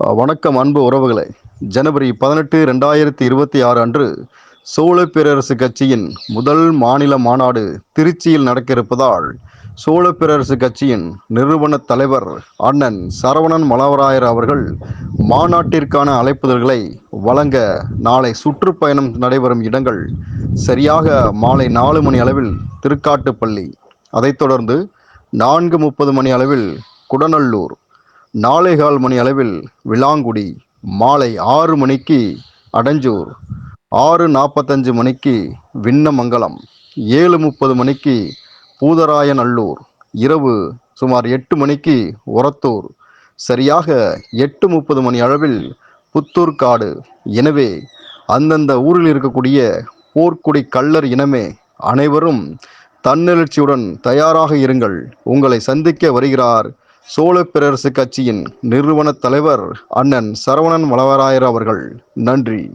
வணக்கம் அன்பு உறவுகளை. ஜனவரி பதினெட்டு ரெண்டாயிரத்தி இருபத்தி ஆறு அன்று சோழ பேரரசு கட்சியின் முதல் மாநில மாநாடு திருச்சியில் நடக்கிருப்பதால் சோழ பேரரசு கட்சியின் நிறுவன தலைவர் அண்ணன் சரவணன் மலவராயர் அவர்கள் மாநாட்டிற்கான அழைப்புதல்களை வழங்க நாளை சுற்றுப்பயணம் நடைபெறும் இடங்கள் சரியாக மாலை நாலு மணி அளவில் திருக்காட்டுப்பள்ளி. அதைத் தொடர்ந்து நான்கு முப்பது மணி அளவில் குடநல்லூர் நாலேகால் மணி அளவில் விளாங்குடி மாலை ஆறு மணிக்கு அடஞ்சூர் ஆறு நாற்பத்தஞ்சு மணிக்கு விண்ணமங்கலம் ஏழு முப்பது மணிக்கு பூதராயநல்லூர் இரவு சுமார் எட்டு மணிக்கு உரத்தூர் சரியாக எட்டு முப்பது மணி அளவில் புத்தூர்காடு. எனவே அந்தந்த ஊரில் இருக்கக்கூடிய போர்க்குடி கள்ளர் இனமே அனைவரும் தன்னெழுச்சியுடன் தயாராக இருங்கள். உங்களை சந்திக்க வருகிறார் சோழ பேரரசு கட்சியின் நிறுவன தலைவர் அண்ணன் சரவணன் வளவராயர் அவர்கள். நன்றி.